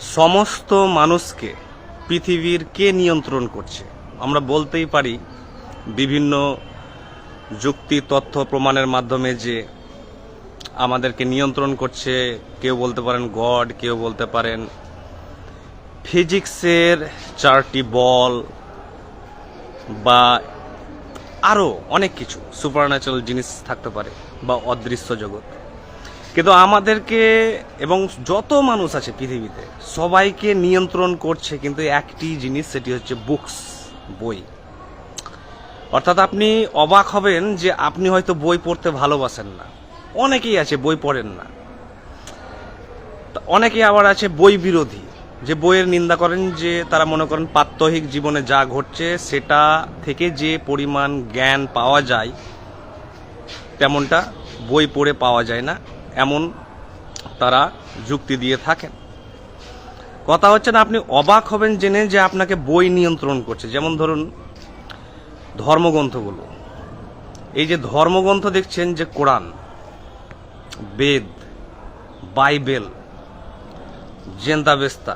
সমস্ত মানুষকে পৃথিবীর কে নিয়ন্ত্রণ করছে? আমরা বলতেই পারি বিভিন্ন যুক্তি, তথ্য, প্রমাণের মাধ্যমে যে আমাদেরকে নিয়ন্ত্রণ করছে। কেউ বলতে পারেন গড, কেউ বলতে পারেন ফিজিক্সের চারটি বল বা আরও অনেক কিছু সুপার জিনিস থাকতে পারে বা অদৃশ্য জগৎ। কিন্তু আমাদেরকে এবং যত মানুষ আছে পৃথিবীতে, সবাইকে নিয়ন্ত্রণ করছে কিন্তু একটি জিনিস, সেটি হচ্ছে বুকস, বই। অর্থাৎ আপনি অবাক হবেন যে আপনি হয়তো বই পড়তে ভালোবাসেন না। অনেকেই আছে বই পড়েন না। অনেকেই আবার আছে বই বিরোধী, যে বইয়ের নিন্দা করেন যে তারা মনে করেন প্রাত্যহিক জীবনে যা ঘটছে সেটা থেকে যে পরিমাণ জ্ঞান পাওয়া যায়, তেমনটা বই পড়ে পাওয়া যায় না। এমন তারা যুক্তি দিয়ে থাকেন। কথা হচ্ছে না, আপনি অবাক হবেন জেনে যে আপনাকে বই নিয়ন্ত্রণ করছে। যেমন ধরুন ধর্মগ্রন্থগুলো। এই যে ধর্মগ্রন্থ দেখছেন যে কোরআন, বেদ, বাইবেল, জেন্দাবেস্তা,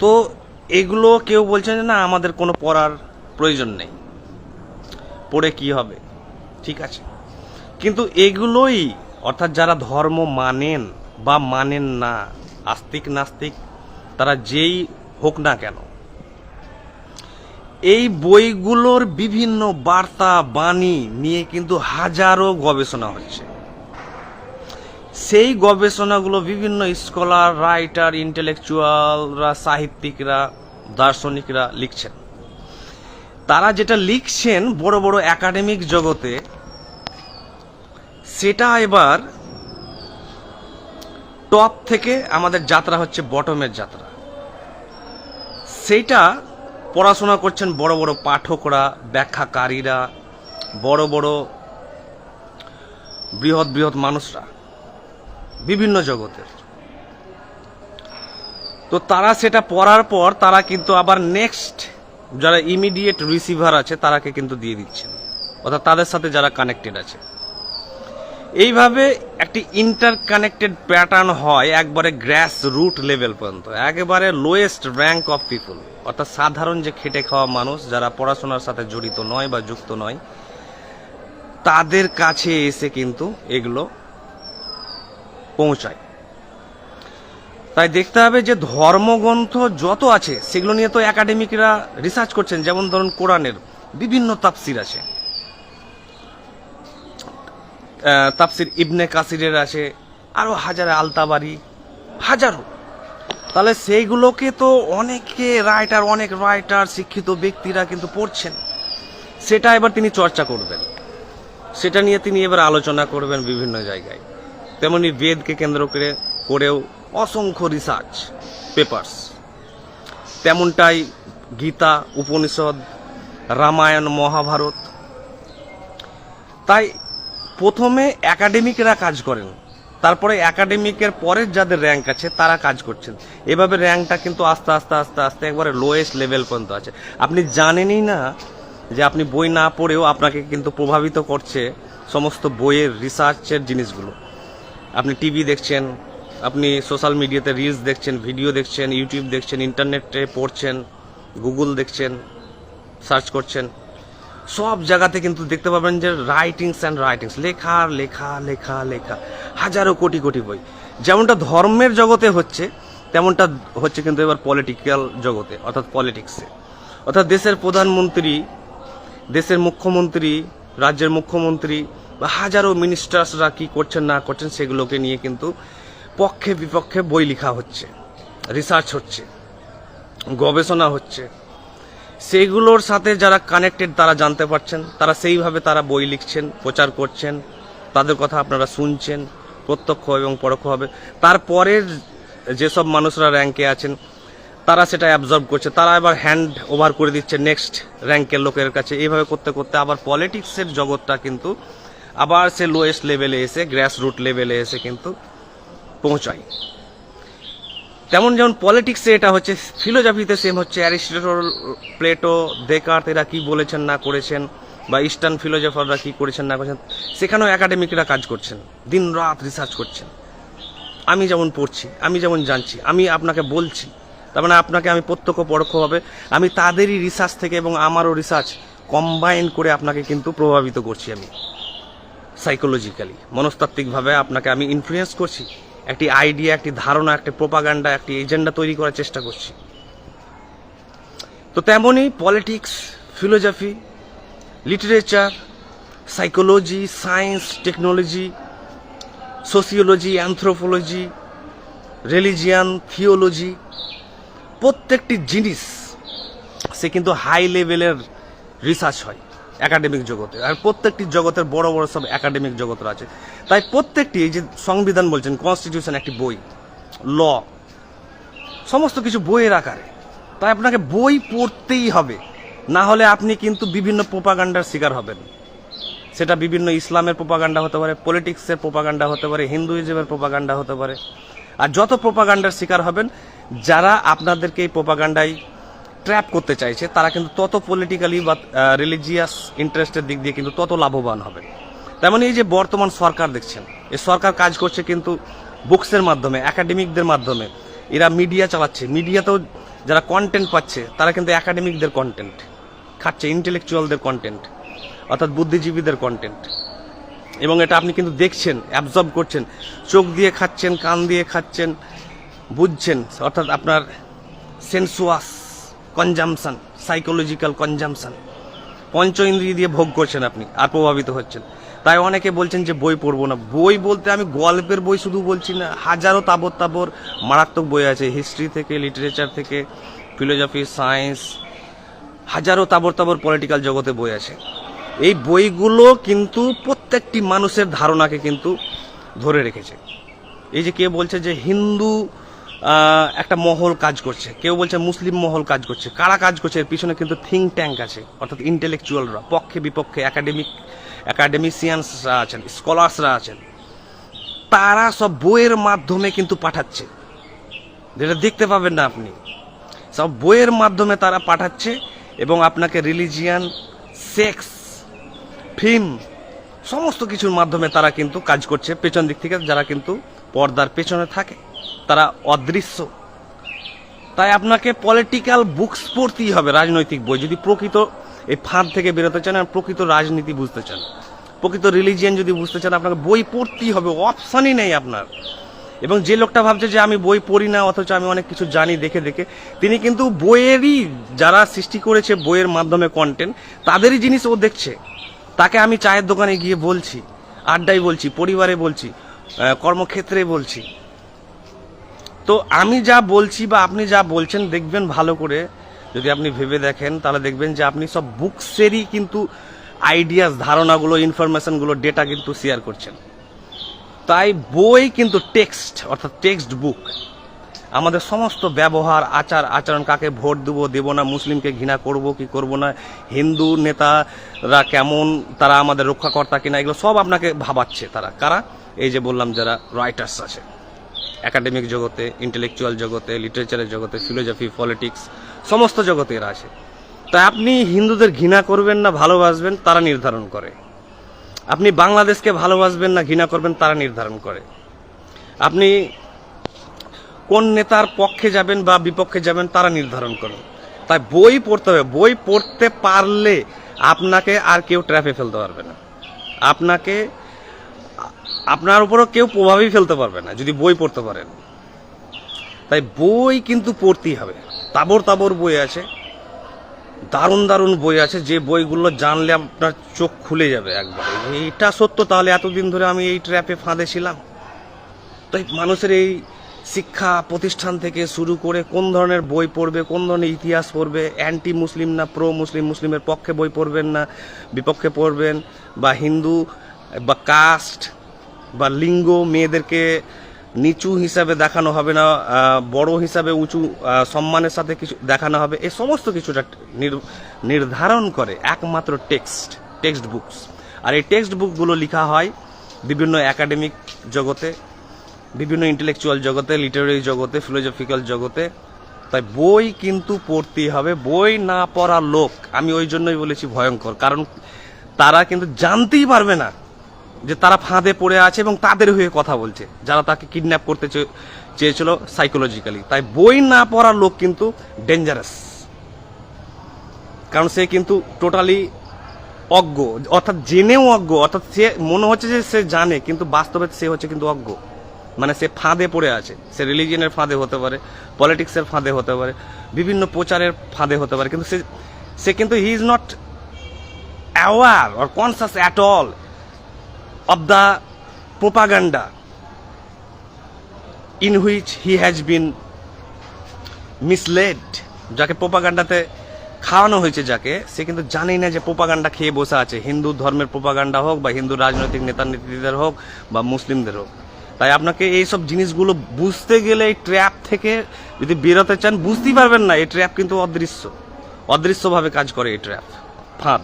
তো এগুলো কেউ বলছেন না, আমাদের কোনো পড়ার প্রয়োজন নেই। পড়ে কি হবে? ঠিক আছে। কিন্তু এগুলোই, অর্থাৎ যারা ধর্ম মানেন বা মানেন না, আস্তিক নাস্তিক, তারা যেই হোক না কেন, এই বইগুলোর বিভিন্ন বার্তা, বাণী নিয়ে কিন্তু হাজারো গবেষণা হচ্ছে। সেই গবেষণাগুলো বিভিন্ন স্কলার, রাইটার, ইন্টেলেকচুয়ালরা, সাহিত্যিকরা, দার্শনিকরা লিখছেন। তারা যেটা লিখছেন বড় বড় একাডেমিক জগতে সেটা এবার টপ থেকে আমাদের যাত্রা হচ্ছে বটমের যাত্রা। সেইটা পড়াশোনা করছেন বড় বড় পাঠকরা, ব্যাখ্যাকারীরা, বড় বড় বৃহৎ বৃহৎ মানুষরা, বিভিন্ন জগতের। তো তারা সেটা পড়ার পর তারা কিন্তু আবার নেক্সট যারা ইমিডিয়েট রিসিভার আছে তারাকে কিন্তু দিয়ে দিচ্ছেন। অর্থাৎ তাদের সাথে যারা কানেক্টেড আছে। এইভাবে একটি ইন্টার কানেক্টেড প্যাটার্ন হয় একবারে গ্র্যাস রুট লেভেল পর্যন্ত, একেবারে লোয়েস্ট র্যাঙ্ক অফ পিপল অর্থাৎ সাধারণ যে খেটে খাওয়া মানুষ যারা পড়াশোনার সাথে জড়িত নয় বা যুক্ত নয়, তাদের কাছে এসে কিন্তু এগুলো পৌঁছায়। তাই দেখতে হবে যে ধর্মগ্রন্থ যত আছে, সেগুলো নিয়ে তো একাডেমিকরা রিসার্চ করছেন। যেমন ধরুন কোরআনের বিভিন্ন তাফসির আছে। তাফসির ইবনে কাসিরের আছে আরও হাজার আলতাবারি, হাজারো। তাহলে সেইগুলোকে তো অনেকে রাইটার অনেক রাইটার শিক্ষিত ব্যক্তিরা কিন্তু পড়ছেন। সেটা এবার তিনি চর্চা করবেন। সেটা নিয়ে তিনি এবার আলোচনা করবেন বিভিন্ন জায়গায়। তেমনি বেদকে কেন্দ্র করে, করেও অসংখ্য রিসার্চ পেপার্স তেমনটাই গীতা, উপনিষদ, রামায়ণ, মহাভারত। তাই প্রথমে একাডেমিকরা কাজ করেন। তারপরে একাডেমিকের পরের যাদের র্যাঙ্ক আছে, তারা কাজ করছেন। এভাবে র্যাঙ্কটা কিন্তু আস্তে আস্তে আস্তে আস্তে একবারে লোয়েস্ট লেভেল পর্যন্ত আছে। আপনি জানেনই না যে আপনি বই না পড়েও আপনাকে কিন্তু প্রভাবিত করছে সমস্ত বইয়ের রিসার্চের জিনিসগুলো। আপনি টিভি দেখছেন, আপনি সোশ্যাল মিডিয়াতে রিলস দেখছেন ভিডিও দেখছেন ইউটিউব দেখছেন ইন্টারনেটে পড়ছেন গুগল দেখছেন সার্চ করছেন। সব জায়গাতে কিন্তু দেখতে পাবেন যে রাইটিংস অ্যান্ড রাইটিংস লেখা লেখা লেখা লেখা, হাজারো কোটি কোটি বই। যেমনটা ধর্মের জগতে হচ্ছে, তেমনটা হচ্ছে কিন্তু এবার পলিটিক্যাল জগতে, অর্থাৎ পলিটিক্সে অর্থাৎ দেশের প্রধানমন্ত্রী, দেশের মুখ্যমন্ত্রী, রাজ্যের মুখ্যমন্ত্রী, বা হাজারো মিনিস্টার্সরা কি করছেন, না করছেন, সেগুলোকে নিয়ে কিন্তু পক্ষে বিপক্ষে বই লেখা হচ্ছে রিসার্চ হচ্ছে, গবেষণা হচ্ছে সেগুলোর সাথে যারা কানেক্টেড তারা জানতে পারছেন, তারা সেইভাবে তারা বই লিখছেন, প্রচার করছেন, তাদের কথা আপনারা শুনছেন, প্রত্যক্ষ এবং পরোক্ষভাবে। তারপরের যেসব মানুষরা র্যাঙ্কে আছেন, তারা সেটা অ্যাবজর্ব করছে। তারা এবার হ্যান্ড ওভার করে দিচ্ছে নেক্সট র্যাঙ্কের লোকের কাছে। এইভাবে করতে করতে আবার পলিটিক্সের জগৎটা কিন্তু আবার সে লোয়েস্ট লেভেলে এসে গ্র্যাস রুট লেভেলে এসে কিন্তু পৌঁছায়। তেমন যেমন পলিটিক্সে এটা হচ্ছে ফিলোজফিতে সেম হচ্ছে অ্যারিস্টটল প্লেটো দেকার্ত এরা কী বলেছেন না করেছেন, বা ইস্টার্ন ফিলোজফাররা কী করেছেন না করেছেন, সেখানেও একাডেমিকরা কাজ করছেন, দিন রাত রিসার্চ করছেন। আমি যেমন পড়ছি, আমি যেমন জানছি, আমি আপনাকে বলছি, তার মানে আপনাকে আমি প্রত্যক্ষ পরোক্ষভাবে আমি তাদেরই রিসার্চ থেকে এবং আমারও রিসার্চ কম্বাইন করে আপনাকে কিন্তু প্রভাবিত করছি আমি সাইকোলজিক্যালি মনস্তাত্ত্বিকভাবে আপনাকে আমি ইনফ্লুয়েন্স করছি। একটি আইডিয়া একটি ধারণা, একটি প্রোপাগান্ডা একটি এজেন্ডা তৈরি করার চেষ্টা করছি। তো তেমনই politics philosophy literature psychology science technology sociology anthropology religion theology প্রত্যেকটি জিনিস, সে কিন্তু হাই লেভেলের রিসার্চ হয়। একাডেমিক জগতে। আর প্রত্যেকটি জগতের বড় বড় সব একাডেমিক জগতের আছে। তাই প্রত্যেকটি এই যে সংবিধান বলছেন কনস্টিটিউশন একটি বই ল সমস্ত কিছু বইয়ের আকারে। তাই আপনাকে বই পড়তেই হবে। না হলে আপনি কিন্তু বিভিন্ন প্রোপাগান্ডার শিকার হবেন। সেটা বিভিন্ন ইসলামের প্রোপাগান্ডা হতে পারে পলিটিক্সের প্রোপাগান্ডা হতে পারে, হিন্দুইজমের প্রোপাগান্ডা হতে পারে। আর যত প্রোপাগান্ডার শিকার হবেন, যারা আপনাদেরকে এই প্রোপাগান্ডায় ট্র্যাপ করতে চাইছে, তারা কিন্তু তত পলিটিক্যালি বা রিলিজিয়াস ইন্টারেস্টের দিক দিয়ে কিন্তু তত লাভবান হবে। তেমন এই যে বর্তমান সরকার দেখছেন, এই সরকার কাজ করছে কিন্তু বুকসের মাধ্যমে একাডেমিকদের মাধ্যমে। এরা মিডিয়া চালাচ্ছে মিডিয়াতেও যারা কন্টেন্ট পাচ্ছে, তারা কিন্তু একাডেমিকদের কন্টেন্ট খাচ্ছে ইন্টেলেকচুয়ালদের কন্টেন্ট অর্থাৎ বুদ্ধিজীবীদের কন্টেন্ট এবং এটা আপনি কিন্তু দেখছেন অ্যাবজর্ব করছেন, চোখ দিয়ে খাচ্ছেন, কান দিয়ে খাচ্ছেন, বুঝছেন, অর্থাৎ আপনার সেন্সুয়াস কনজামশন সাইকোলজিক্যাল কনজামশন পঞ্চ ইন্দ্রিয় দিয়ে ভোগ করছেন আপনি, আর প্রভাবিত হচ্ছেন। তাই অনেকে বলছেন যে বই পড়ব না। বই বলতে আমি গল্পের বই শুধু বলছি না, হাজারো তাবর তাবর মারাত্মক বই আছে। হিস্ট্রি থেকে, লিটারেচার থেকে ফিলোজফি সায়েন্স, হাজারো তাবর তাবর পলিটিক্যাল জগতে বই আছে। এই বইগুলো কিন্তু প্রত্যেকটি মানুষের ধারণাকে কিন্তু ধরে রেখেছে। এই যে কে বলছে যে হিন্দু একটা মহল কাজ করছে। কেউ বলছে মুসলিম মহল কাজ করছে। কারা কাজ করছে? এর পিছনে কিন্তু থিঙ্ক ট্যাঙ্ক আছে, অর্থাৎ ইন্টেলেকচুয়ালরা পক্ষে বিপক্ষে একাডেমিক একাডেমিসিয়ানসরা আছেন স্কলার্সরা আছেন। তারা সব বইয়ের মাধ্যমে কিন্তু পাঠাচ্ছে। যেটা দেখতে পাবেন না আপনি। সব বইয়ের মাধ্যমে তারা পাঠাচ্ছে এবং আপনাকে রিলিজিয়ান সেক্স ফিল্ম সমস্ত কিছুর মাধ্যমে তারা কিন্তু কাজ করছে। পেছন দিক থেকে যারা কিন্তু পর্দার পেছনে থাকে। তারা অদৃশ্য। তাই আপনাকে পলিটিক্যাল বুকস পড়তেই হবে, রাজনৈতিক বই। যদি প্রকৃত এই ফাঁদ থেকে বেরোতে চান আর প্রকৃত রাজনীতি বুঝতে চান, প্রকৃত রিলিজিয়ান যদি বুঝতে চান, আপনাকে বই পড়তেই হবে অপশানই নেই আপনার। এবং যে লোকটা ভাবছে যে আমি বই পড়ি না, অথচ আমি অনেক কিছু জানি দেখে দেখে, তিনি কিন্তু বইয়েরই যারা সৃষ্টি করেছে বইয়ের মাধ্যমে কন্টেন্ট তাদেরই জিনিস ও দেখছে। তাকে আমি চায়ের দোকানে গিয়ে বলছি, আড্ডায় বলছি, পরিবারে বলছি কর্মক্ষেত্রে বলছি তো আমি যা বলছি বা আপনি যা বলছেন দেখবেন ভালো করে। যদি আপনি ভেবে দেখেন, তাহলে দেখবেন যে আপনি সব বুকসেরই কিন্তু আইডিয়াস ধারণাগুলো ইনফরমেশনগুলো ডেটা কিন্তু শেয়ার করছেন। তাই বই কিন্তু টেক্সট অর্থাৎ টেক্সট বুক আমাদের সমস্ত ব্যবহার, আচার, আচরণ কাকে ভোট দেবো দেবো না, মুসলিমকে ঘৃণা করব, কি করব না, হিন্দু নেতারা কেমন, তারা আমাদের রক্ষাকর্তা কিনা, এগুলো সব আপনাকে ভাবাচ্ছে তারা। কারা? এই যে বললাম যারা রাইটার্স আছে। একাডেমিক জগতে ইন্টেলেকচুয়াল জগতে লিটারেচারের জগতে ফিলোজফি পলিটিক্স সমস্ত জগতে এরা আছে। তাই আপনি হিন্দুদের ঘৃণা করবেন না, ভালোবাসবেন, তারা নির্ধারণ করে। আপনি বাংলাদেশকে ভালোবাসবেন না, ঘৃণা করবেন, তারা নির্ধারণ করে। আপনি কোন নেতার পক্ষে যাবেন বা বিপক্ষে যাবেন, তারা নির্ধারণ করেন তাই বই পড়তে হবে। বই পড়তে পারলে আপনাকে আর কেউ ট্র্যাপে ফেলতে পারবে না। আপনাকে আপনার উপরও কেউ প্রভাবই ফেলতে পারবে না, যদি বই পড়তে পারেন। তাই বই কিন্তু পড়তেই হবে। তাবর তাবর বই আছে। দারুণ দারুণ বই আছে। যে বইগুলো জানলে আপনার চোখ খুলে যাবে একবার। এইটা সত্য, তাহলে এতদিন ধরে আমি এই ট্র্যাপে ফাঁদে ছিলাম। তাই মানুষের এই শিক্ষা প্রতিষ্ঠান থেকে শুরু করে কোন ধরনের বই পড়বে, কোন ধরনের ইতিহাস পড়বে অ্যান্টি মুসলিম না প্রো মুসলিম মুসলিমের পক্ষে বই পড়বেন না, বিপক্ষে পড়বেন, বা হিন্দু বা কাস্ট বা লিঙ্গ মেয়েদেরকে নিচু হিসাবে দেখানো হবে না বড় হিসাবে উঁচু সম্মানের সাথে কিছু দেখানো হবে এই সমস্ত কিছুটা নির- নির্ধারণ করে একমাত্র টেক্সট টেক্সট বুকস আর এই টেক্সট বুকগুলো লেখা হয় বিভিন্ন একাডেমিক জগতে, বিভিন্ন ইন্টেলেকচুয়াল জগতে লিটারারি জগতে ফিলোজফিক্যাল জগতে। তাই বই কিন্তু পড়তেই হবে, বই না পড়া লোক, আমি ওই জন্যই বলেছি ভয়ঙ্কর, কারণ তারা কিন্তু জানতেই পারবে না যে তারা ফাঁদে পড়ে আছে এবং তাদের হয়ে কথা বলছে। যারা তাকে কিডন্যাপ করতে চেয়েছিল সাইকোলজিক্যালি তাই বই না পড়ার লোক কিন্তু ডেঞ্জারাস কারণ সে কিন্তু টোটালি অজ্ঞ। অর্থাৎ জেনেও অজ্ঞ। অর্থাৎ সে মনে হচ্ছে যে সে জানে, কিন্তু বাস্তবে সে হচ্ছে কিন্তু অজ্ঞ। মানে সে ফাঁদে পড়ে আছে। সে রিলিজিয়নের ফাঁদে হতে পারে পলিটিক্সের ফাঁদে হতে পারে, বিভিন্ন প্রচারের ফাঁদে হতে পারে। কিন্তু সে সে কিন্তু he is not aware or conscious at all of the propaganda in which he has been misled যাকে প্রোপাগান্ডাতে খাওয়ানো হয়েছে যাকে, সে কিন্তু জানেই না যে প্রোপাগান্ডা খেয়ে বসে আছে। হিন্দু ধর্মের প্রোপাগান্ডা হোক বা হিন্দু রাজনৈতিক নেতা নেত্রীদের হোক বা মুসলিমদের হোক। তাই আপনাকে এই সব জিনিসগুলো বুঝতে গেলে এই ট্র্যাপ থেকে যদি বেরোতে চান, বুঝতেই পারবেন না, এই ট্র্যাপ কিন্তু অদৃশ্য। অদৃশ্যভাবে কাজ করে এই ট্র্যাপ ফাঁদ।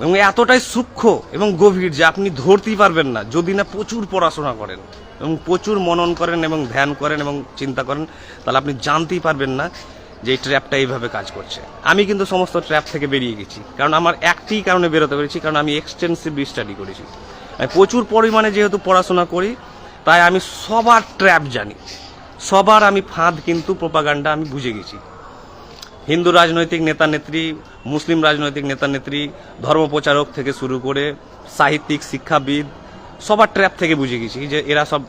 এবং এতটাই সূক্ষ্ম এবং গভীর যে আপনি ধরতেই পারবেন না, যদি না প্রচুর পড়াশোনা করেন এবং প্রচুর মনন করেন এবং ধ্যান করেন এবং চিন্তা করেন, তাহলে আপনি জানতেই পারবেন না যে এই ট্র্যাপটা এইভাবে কাজ করছে। আমি কিন্তু সমস্ত ট্র্যাপ থেকে বেরিয়ে গেছি, কারণ আমার একটি কারণে বেরোতে পেরেছি, কারণ আমি এক্সটেন্সিভ স্টাডি করেছি। আমি প্রচুর পরিমাণে যেহেতু পড়াশোনা করি, তাই আমি সবার ট্র্যাপ জানি। সবার আমি ফাঁদ কিন্তু প্রোপাগান্ডা আমি বুঝে গেছি। হিন্দু রাজনৈতিক নেতা নেত্রী, মুসলিম রাজনৈতিক নেতা নেত্রী, ধর্মপ্রচারক থেকে শুরু করে সাহিত্যিক, শিক্ষাবিদ, সবার ট্র্যাপ থেকে বুঝে গেছি যে এরা সব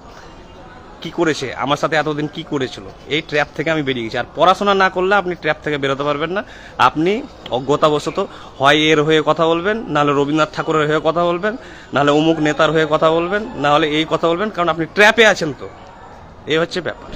কি করেছে, আমার সাথে এতদিন কি করেছিল। এই ট্র্যাপ থেকে আমি বেরিয়ে গেছি। আর পড়াশোনা না করলে আপনি ট্র্যাপ থেকে বেরোতে পারবেন না। আপনি অজ্ঞতাবশত হয় এর হয়ে কথা বলবেন, নাহলে রবীন্দ্রনাথ ঠাকুরের হয়ে কথা বলবেন, নাহলে অমুক নেতার হয়ে কথা বলবেন, নাহলে এই কথা বলবেন, কারণ আপনি ট্র্যাপে আছেন তো। এই হচ্ছে ব্যাপার।